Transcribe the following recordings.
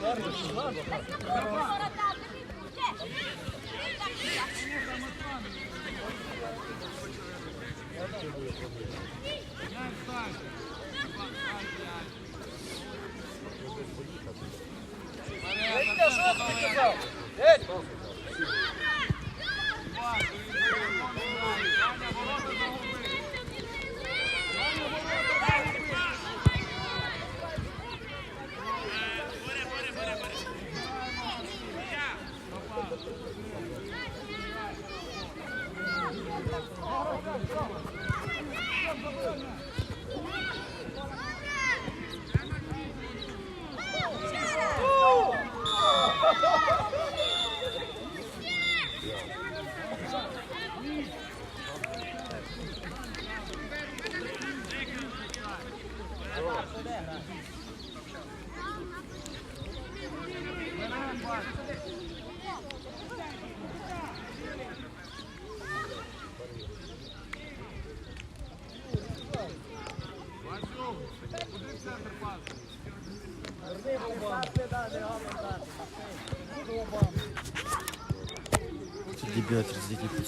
Дебют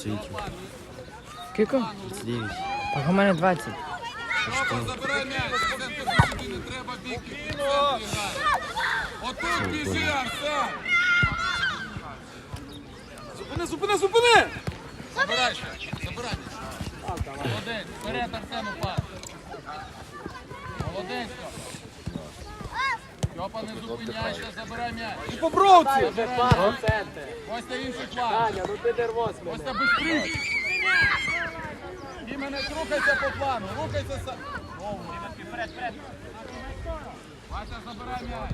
39 пациентів. Скільки? 39. Так у мене 20. Забирай м'яч, не треба бігти, ти в центрі грай. Отут біжи, Арсен. Зупини, зупини, зупини! Забирай ще, забирай. Молодець, вперед, Арсену пас. Молодець, Стьопа, не зупиняйся, забирай м'яч. І по бровці! Костя інший план. Таня, ну ти нервоз мене. Костя, быстрій. Іменець, рухайся по плану, рухайся сам. Вперед, вперед. Вася, забирай м'яч.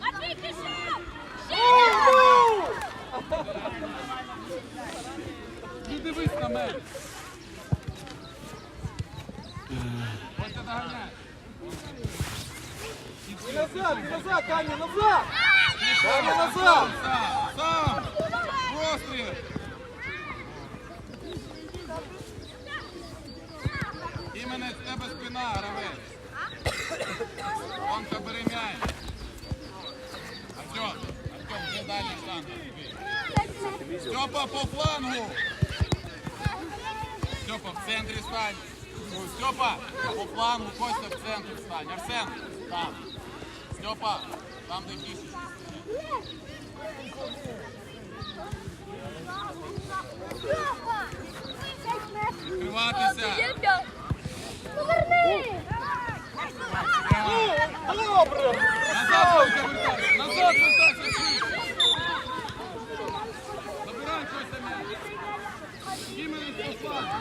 Матвій, пішов! Не дивись на мене. Костя, доганяй. І назад, і назад, Таня, назад! Таня, назад! Сам. Простріл. Іменець, в тебе спина, гравець. Вонка, бери м'яч. Артем, Артем, вже далі штанга. Степа по флангу. Степа в центрі стань. Степа по флангу, Костя в центрі стань. Арсен, там. Степа, там де кішечка. Відкриватися. Поверни! Добре! Назад Костя, вертайся. Назад вертайся. швидше. Забирай Костя м'яч. Іменець по флангу.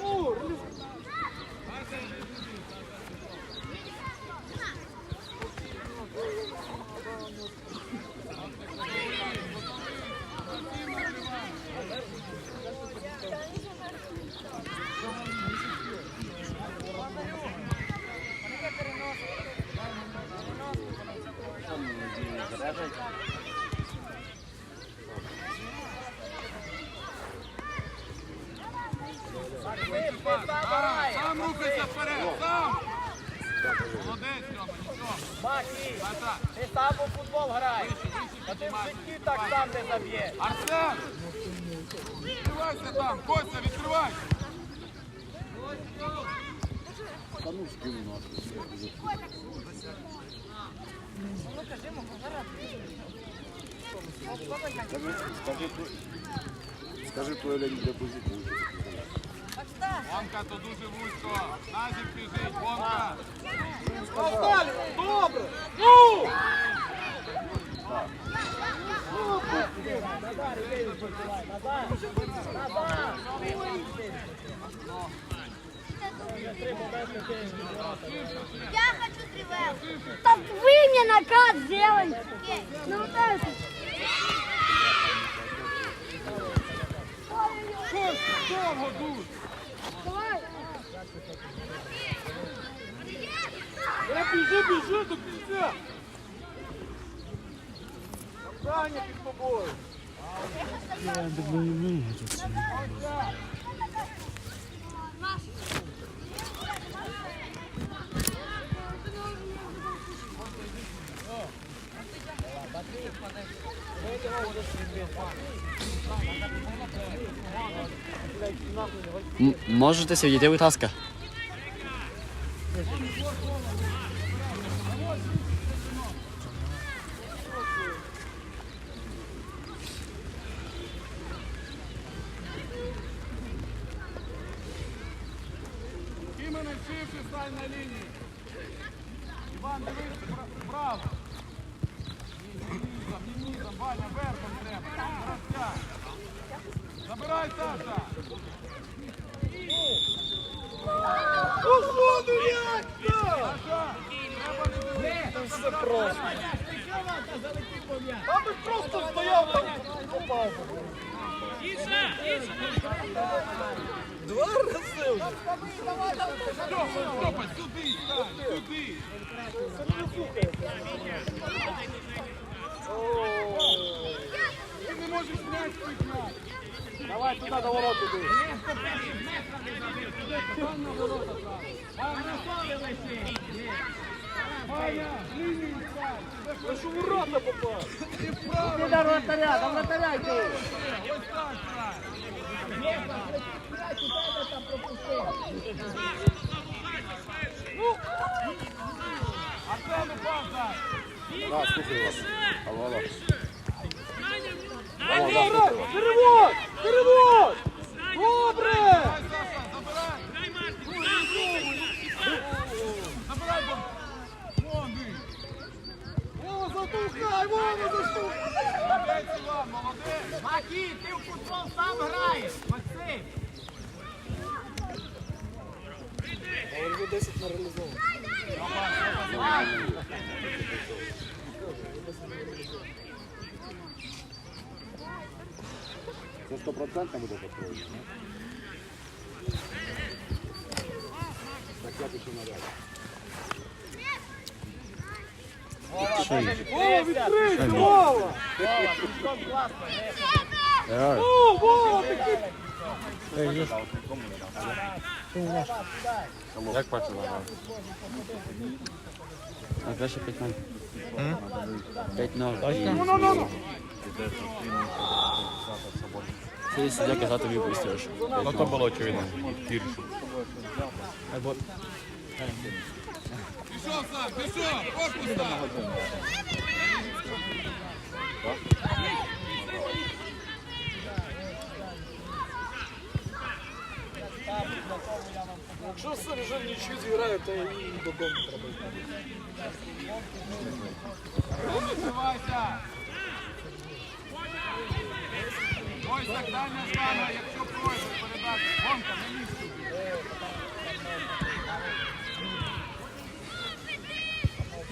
Ну, Сам, сам рухайся вперед, сам. Молодець, Тьома, Макі, ти сам у футбол вище А ти в житті так сам не заб'єш. Арсен! Відкривайся там, Костя, відкривайся! Скажи туалет для позитиву. Вонка, то дуже вузько. Назік біжить, Вонка. Став далі, добре! Ну! Я хочу тревел. Так вы мне накат бежи, так нельзя! Таня перед тобой! Я думаю, не Можете сидіти, будь ласка. Стань на лінії. Іван, дивись вправо. Ні, низом, ні, низом, Ваня, верхом треба. Розтяг. Забирай, Саша. Уходу як Саша, треба не дивитися. Все просто. А би просто стояв там, попав. Два рази Ти не можеш м'яч підняти. Давай туди до ворот іди. Попав. Ти вправо. Ти вратаря, до вратаря йди. Ось так стань. Перевод! Перевод! Добре! Забирай. Забирай, бо... Вон він. Вова, затовкай, Вова, заштовхай! Молодець, Іван, молодець. Макій, ти в футбол сам граєш, Максим! Але вже 10 на реалізовано. Це стопроцентно буде построєно, не? Так я пишу наряд. Вова, відкрий, Вова! О, Вова, такий Як паче награв? А краще 5-0. 5-0. Точно? Ти суддя казати тобі пустиш. Ну то було очевидно. Пішов сам, пішов, корпус став. Якщо Сержан нічого зіграє, то і додому треба йти. Відбивайся. Ось так дальня стана, якщо пройде передати. Гонка, не лізь сюди.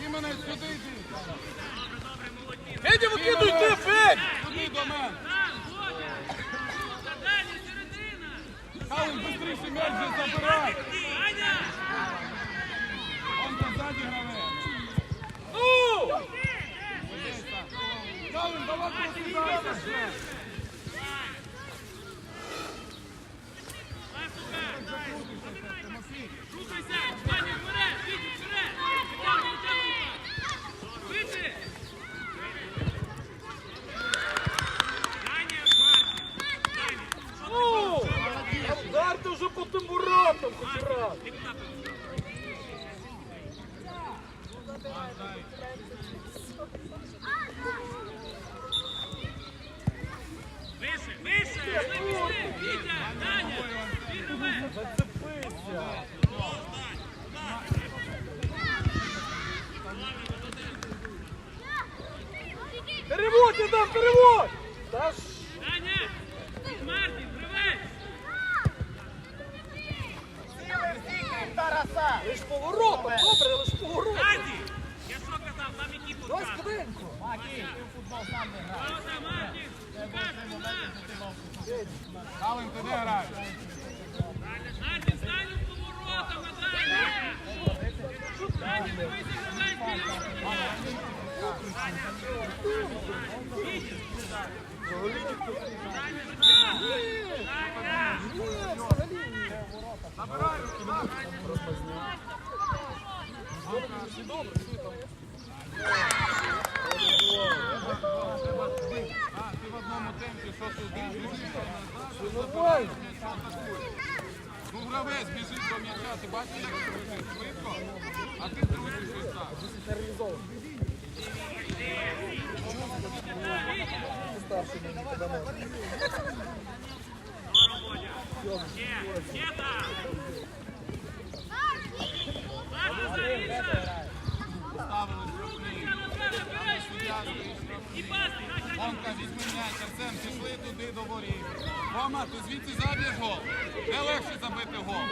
Іменець, сюди йди. Федя, викидуй ти, Федь! Сюди до мене. Калин, быстріше м'яч же забирай. Ну гравець біжить до м'яча, ти бачиш, як ти біжить швидко, а ти трусиш ось так. Старший, не давай. Все, все там. До воріт. Рома, ти звідси заб'єш гол. Де легше забити гол?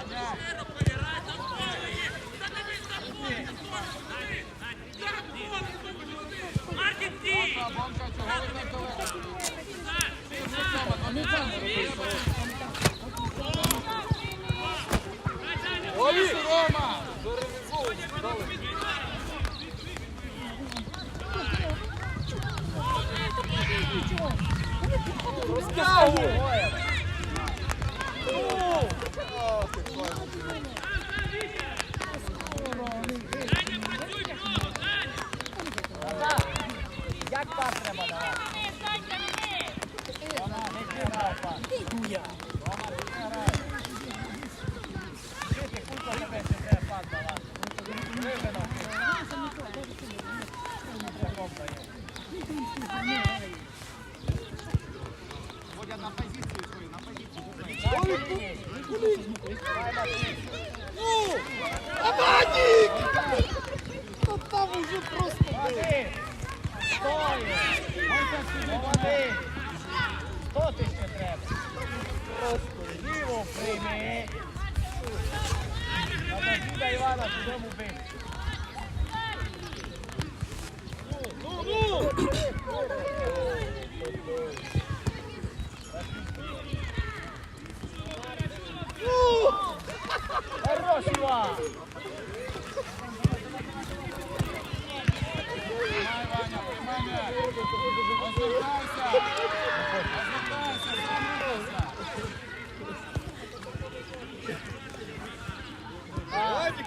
Понятно. 地主呀 Вадик,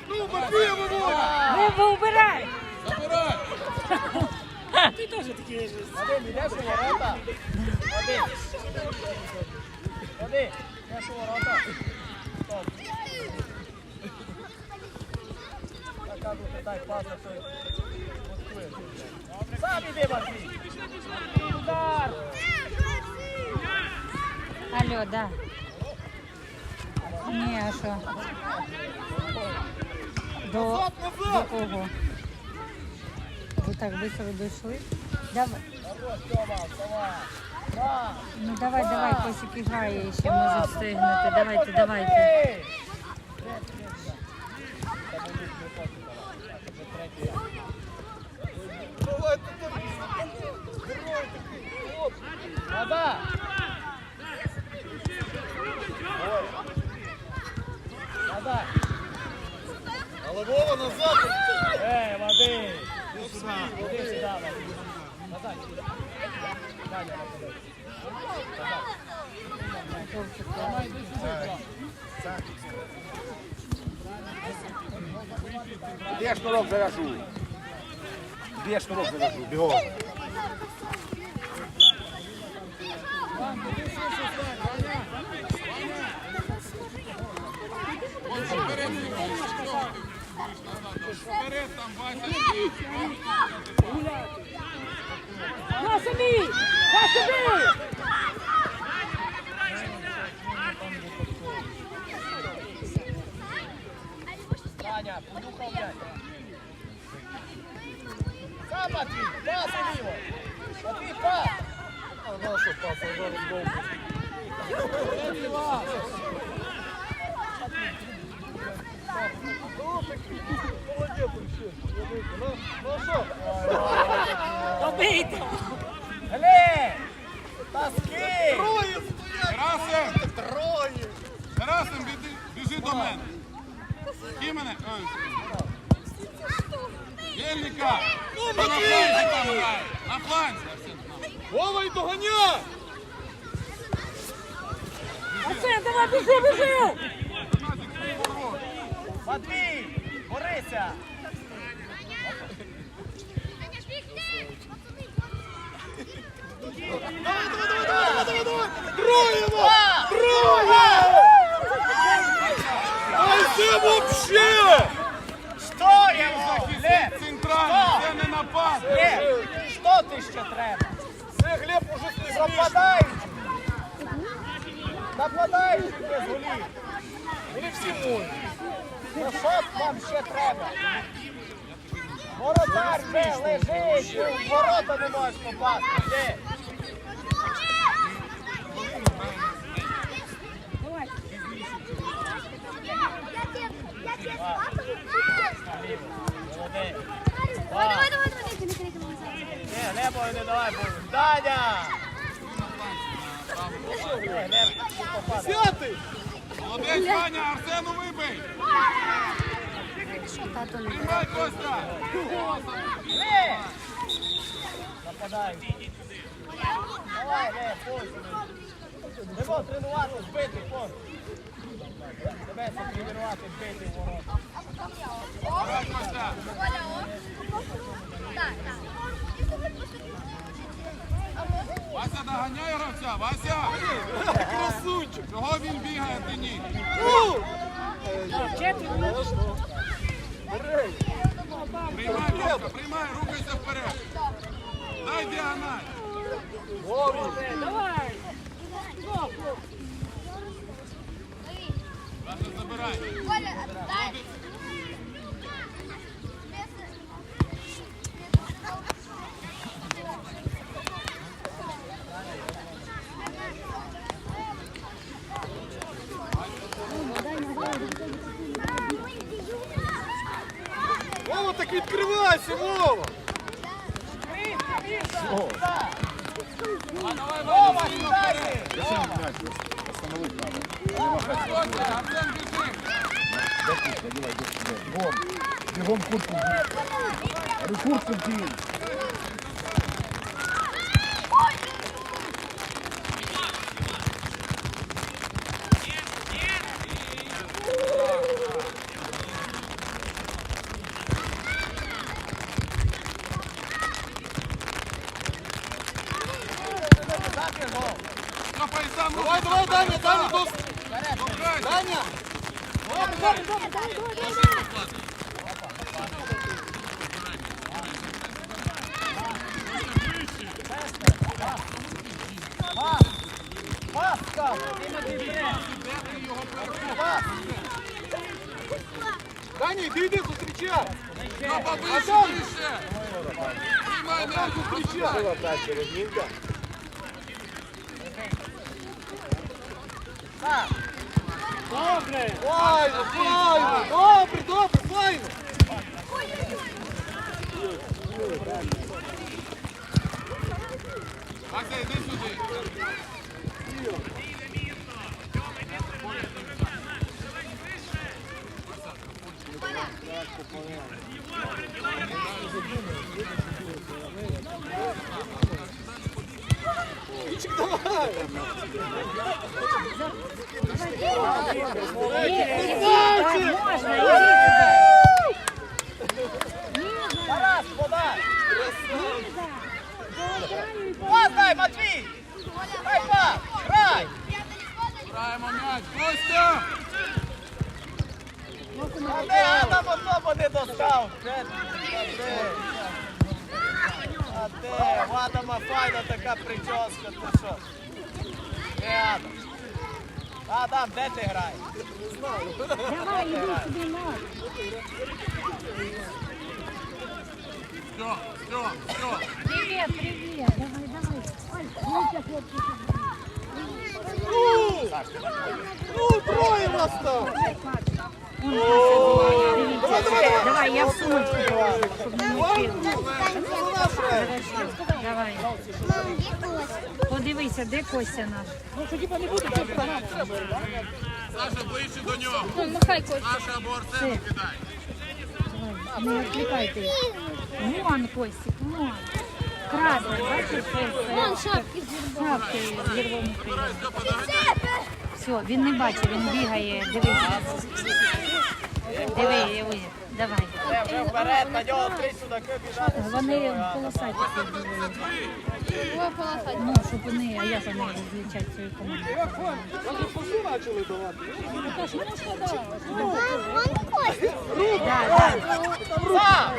ну, Матвія виводь! Вова, убирай! Забирай. Вадим, йдеш у ворота? Вадим! Вадим, йдеш у ворота? Стоп. дай пас, а той пускує. Сам іди, Матвій! Матвій, удар! Алло, да. Ні, а що? До, Назад, до назад! кого? Ви так швидко дійшли? Давай. Хорош, Тьома, вставай! На! Ну давай, давай, Косик грає ще може встигнути. Давайте, давайте. Давай, Вода! Вода! Головова назад! Эй, воды! Иди сюда! Иди сюда! Назад! Далее, назад! Назад! Я шнурок завяжу? Де я шнурок завяжу? Бігом. Вперед там, Вася. На собі! На собі! Таня, понюхав м'яч. Сам Матвій, пас у ліво. Матвій, пас. А, ну що, пас, а зараз довго. Побийте! Гле! Таски! Тарасим! Тарасим, біди- біжи до мене. Кімене? Ой. Єльника! Ти на фланзі там грає. На фланзі. Вова, і доганяй! Арсен, давай біжи, біжи! Матвій, борися! Троєво! Троє! Ай, це вообще! Стоїмо! Глеб! Центральний, це не напад. Глеб! Що ти ще треба? Це Глеб уже не Нападаючи! Нападаючи без голів! Вони всі мої. Ну що вам ще треба? Воротар де лежить, ворота не можеш попасти. Де? Молодець. Давай, давай, давай, давай, не крикни. Ні, не давай, бо Даня! Ні, Глеб, ти попадеш. П'ятий! Молодець, Ваня, Арсену вибий. Приймай, Костя. Нападай. Давай, Глеб, пусть. Не тренувати, збити, пусть. Тебе тренувати, в ворота. Вася, доганяй гравця. Вася. Красунчик! Чого він бігає, ти ні? Приймай, Костя, приймай, рухайся вперед. Дай діагональ. Давай! Забирай. Коля, дай. Вова, так відкривайся, Вова! Вова, сідай! Костя, Арсен, біжи. Бігом куртку. Куртку вдій. Копай сам, Давай, давай, Даня, Даня, до... Добре. Даня! Пас, став! Даня, іди, іди, зустрічай! Копа вище, вище. Приймай м'яч. Зустрічай! Добре! Файно, файно! Добре, добре, файно! Вася, йди сюди. давай! Так, можна, іди сюди. Тарас, подай! Пас дай, Матвій! Дай пас! Грай! Граємо м'яч. Костя! А де Адам особо не достав? Де ти? А де? А де? У Адама файна така прическа, ти що? Де Адам? Адам, де ти граєш? Давай, іди сюди, на. Все, все, все. Привіт, привіт. Давай, давай. Ой, дивіться, хлопці. Ну, троє нас там! Давай, я в сумочку не. Давай. Подивися, де Костя наш? Саша, ближче до нього. Махай Костя. Саша або Арсену кидай. Не відкликайте. Вон, Костик, вон. Красний, бачиш? Вон шапки з Шапки з зірвом. Все, він не бачить, він бігає. Диви, ой, давай. Вони полосаті були. Ну, щоб вони, а як вони розлічать свою команду? Даже пасу почали давати. Да, да.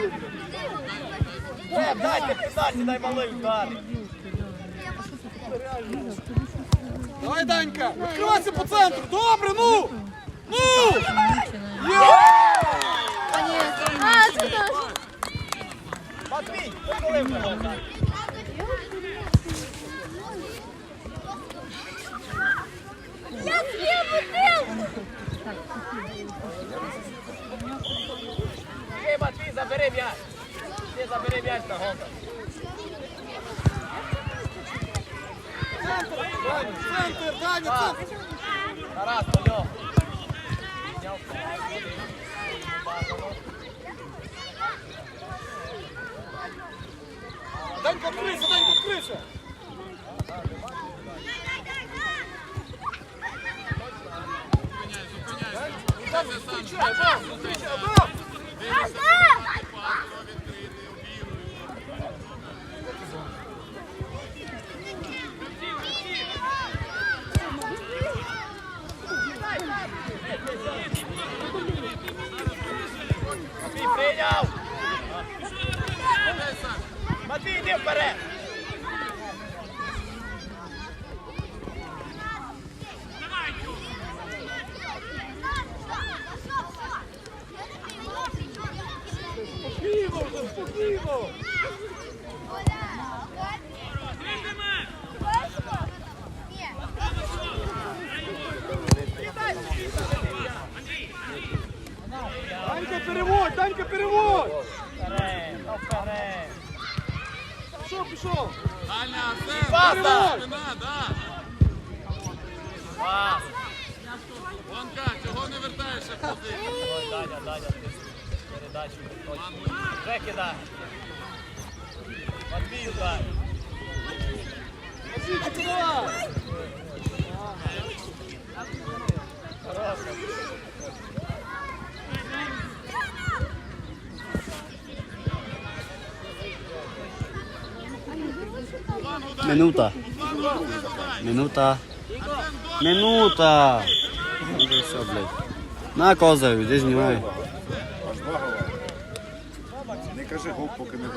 Е, Дайте писати, дай малий удар. Давай, Данька! Відкривайся по центру! Добре, ну! Ну! Матвій, ти коли вже? Я съем бутылку! Ти, Матвій, забери м'яч. Ти забери м'яч на гол. Центр, Даня, центр! Тарас, до нього. Данька, відкрийся, Данька, відкрийся! Матвій прийняв. Матвій, йди вперед. Спокійно вже, спокійно! Данька, переводь, Данька, переводь! Вперед, ну вперед. Пішов, пішов! Дальня, Арсен. Паса. Спина, да. Пас. Вонка, чого не вертаєшся в Даня, Даня, ти передачу точно. Вже кидай. Матвій удар. Давай! Минута. Минута. Минута. Ну, вже все, блядь. На коза, іди знімай. Не кажи гоп, поки не